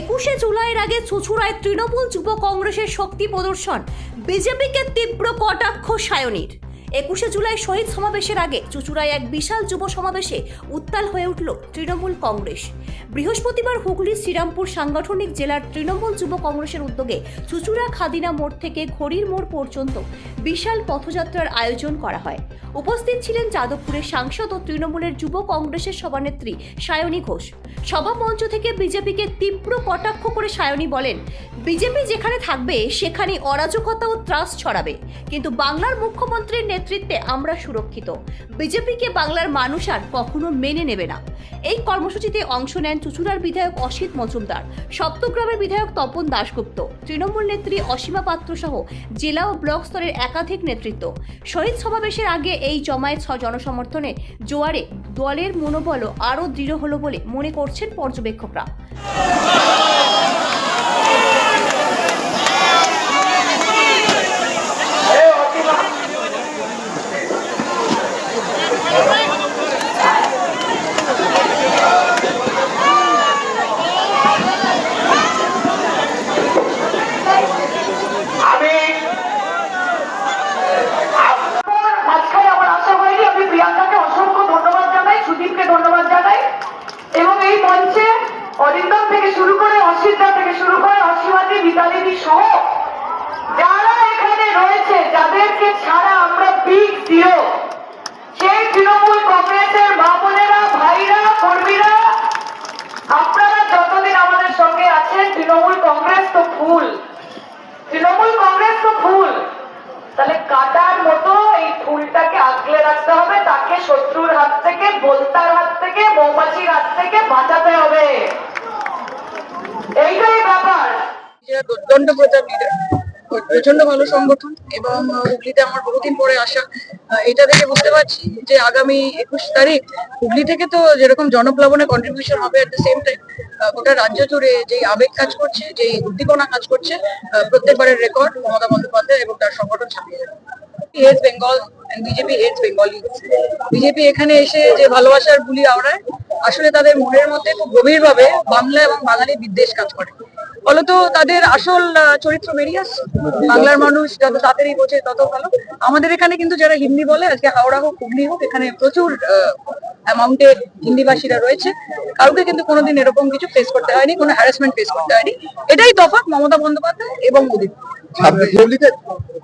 একুশে জুলাইয়ের আগে চুচুড়ায় তৃণমূল যুব কংগ্রেসের শক্তি প্রদর্শন। বিজেপিকে তীব্র কটাক্ষ সায়নীর। একুশে জুলাই শহীদ সমাবেশের আগে চুচুড়ায় এক বিশাল যুব সমাবেশে উত্তাল হয়ে উঠল তৃণমূল কংগ্রেস। বৃহস্পতিবার হুগলির শ্রীরামপুর সাংগঠনিক জেলার তৃণমূল যুব কংগ্রেসের উদ্যোগে চুচুড়া খাদিনা মোড় থেকে ঘড়ির মোড় পর্যন্ত বিশাল পথযাত্রার আয়োজন করা হয়। উপস্থিত ছিলেন যাদবপুরের সাংসদ ও তৃণমূলের যুব কংগ্রেসের সভানেত্রী সায়নী ঘোষ। সভা মঞ্চ থেকে বিজেপিকে তীব্র কটাক্ষ করে সায়নী বলেন, বিজেপি যেখানে থাকবে সেখানে অরাজকতা ও ত্রাস ছড়াবে। কিন্তু বাংলার মুখ্যমন্ত্রীর নেতৃত্বে আমরা সুরক্ষিত। বিজেপিকে বাংলার মানুষ আর কখনো মেনে নেবে না। এই কর্মসূচিতে অংশ নেন চুচুড়ার বিধায়ক অসিত মজুমদার, সপ্তগ্রামের বিধায়ক তপন দাশগুপ্ত, তৃণমূল নেত্রী অসীমা পাত্র সহ জেলা ও ব্লক স্তরের একাধিক নেতৃত্ব। শহীদ সমাবেশের আগে এই জমায়েত জনসমর্থনে জোয়ারে দলের মনোবলও আরও দৃঢ় হলো বলে মনে করছেন পর্যবেক্ষকরা আমি মাঝখানে আমার আশা হয়নি আমি প্রিয়াঙ্কাকে অসংখ্য ধন্যবাদ জানাই সুদীপকে ধন্যবাদ জানাই এবং এই মঞ্চে অরিন্দম থেকে শুরু করে অসিতা থেকে শুরু করে অসীমাদি বিতালিনী সহ যারা এখানে রয়েছে, যাদেরকে ছাড়া আমরা বিগ তাকে শত্রুর হাত থেকে, বলতার হাত থেকে, মৌমাছির হাত থেকে বাঁচাতে হবে। এইটাই ব্যাপার। লিডার প্রচণ্ড ভালো সংগঠন এবং হুগলিতে আমার বহুদিন পরে আসা এটা থেকে বুঝতে পারছি যে আগামী একুশ তারিখ হুগলি থেকে তো যেরকম জনপ্লাবনে কন্ট্রিবিউশন হবে এট দ্য সেম টাইম গোটা রাজ্য জুড়ে যে আবেগ কাজ করছে যে উদ্দীপনা কাজ করছে প্রত্যেকবারের রেকর্ড মমতা বন্দ্যোপাধ্যায় এবং তার সংগঠন ছাপিয়ে যাবে। হেজ বেঙ্গল বিজেপি হেজ বেঙ্গলি বিজেপি এখানে এসে যে ভালোবাসার বুলি আওড়ায়, আসলে তাদের মনের মধ্যে খুব গভীরভাবে বাংলা এবং বাঙালি বিদ্বেষ কাজ করে। ফলত তাদের আসল চরিত্র বেরিয়ে আসছে বাংলার মানুষ যত তাড়াতাড়ি বোঝে তত ভালো। আমাদের এখানে কিন্তু যারা হিন্দি বলে, আজকে হাওড়া হোক, হুগলি হোক, এখানে প্রচুর অ্যামাউন্টে হিন্দিভাষীরা রয়েছে। কাউকে কিন্তু কোনোদিন এরকম কিছু ফেস করতে হয়নি, কোনো হ্যারাসমেন্ট ফেস করতে হয়নি। এটাই তফাৎ মমতা বন্দ্যোপাধ্যায় এবং মোদী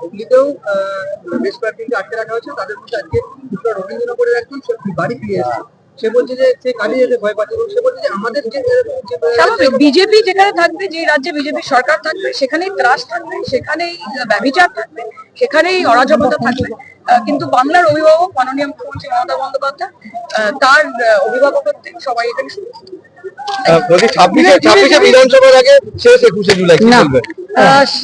হুগলিতেও বেশ কয়েকদিনকে আটকে রাখা হয়েছে। তাদের মধ্যে আজকে রবীন্দ্রনগরের একজন সে বাড়ি ফিরে এসেছে। সে বলছে যে সে কাজে যেতে ভয় পাচ্ছে সে বলছে যে আমাদের যে যে- স্বাভাবিক বিজেপি যেখানে থাকবে যে রাজ্যে বিজেপি সরকার থাকবে সেখানেই ত্রাস থাকবে সেখানেই ব্যবচার থাকবে সেখানেই অরাজকতা থাকবে। কিন্তু বাংলার অভিভাবক মাননীয় মুখ্যমন্ত্রী মমতা বন্দ্যোপাধ্যায় আহ, তার আহ, অভিভাবকত্বে সবাই এখানে আহ, ছাব্বিশে ছাব্বিশে বিধানসভার আগে শেষ একুশে জুলাই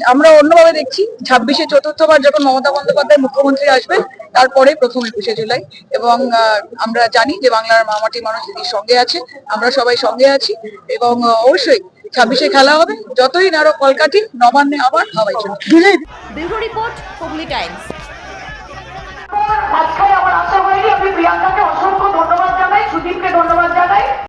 আমরা অন্যভাবে দেখছি ছাব্বিশে চতুর্থবার যখন মমতা বন্দ্যোপাধ্যায় মুখ্যমন্ত্রী আসবেন তারপরে প্রথম একুশে জুলাই। এবং আহ, আমরা জানি যে বাংলার মামাটি মানুষ দিদির সঙ্গে আছে আমরা সবাই সঙ্গে আছি। এবং অবশ্যই ছাব্বিশে খেলা হবে। যতই নারো কলকাঠি নবান্নে আবার হাওয়াই চলবে। Bureau report Hooghly Times. মাঝখানে আমার আশা হয়নি আমি প্রিয়াঙ্কাকে অসংখ্য ধন্যবাদ জানাই সুদীপকে ধন্যবাদ